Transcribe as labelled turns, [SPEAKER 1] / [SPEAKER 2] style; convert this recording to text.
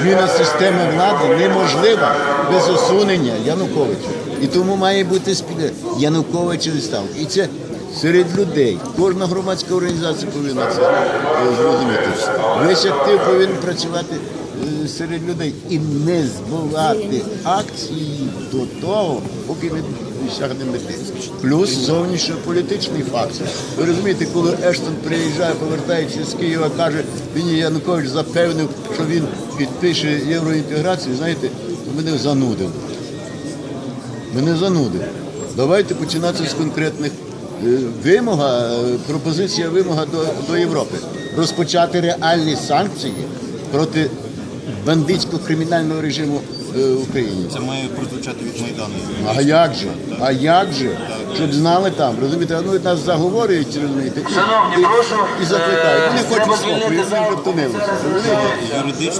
[SPEAKER 1] Зміна системи влади неможлива без усунення Януковича. І тому має бути спільне Януковича відставка. І це серед людей. Кожна громадська організація повинна це е, зрозуміти. Весь актив повинен працювати е, серед людей і не збивати акції до того, поки не досягне мети. Плюс зовнішньополітичний фактор. Ви розумієте, коли Ештон приїжджає, повертається з Києва, каже, мені Янукович запевнив, що він підпише євроінтеграцію, знаєте, мене занудив. Мене занудив. Давайте починати з конкретних е, вимога, е, пропозиція вимога до, до Європи. Розпочати реальні санкції проти бандитського кримінального режиму е, України.
[SPEAKER 2] Це має прозвучати від Майдану.
[SPEAKER 1] А як же? А як же? Щоб знали там, розумієте, ну нас заговорюють, розумієте, і,
[SPEAKER 3] Шановні,
[SPEAKER 1] і,
[SPEAKER 3] прошу,
[SPEAKER 1] і закликають. Вони
[SPEAKER 3] е,
[SPEAKER 1] хочуть спокою, вони вже втомилися. розумієте?
[SPEAKER 2] Юридично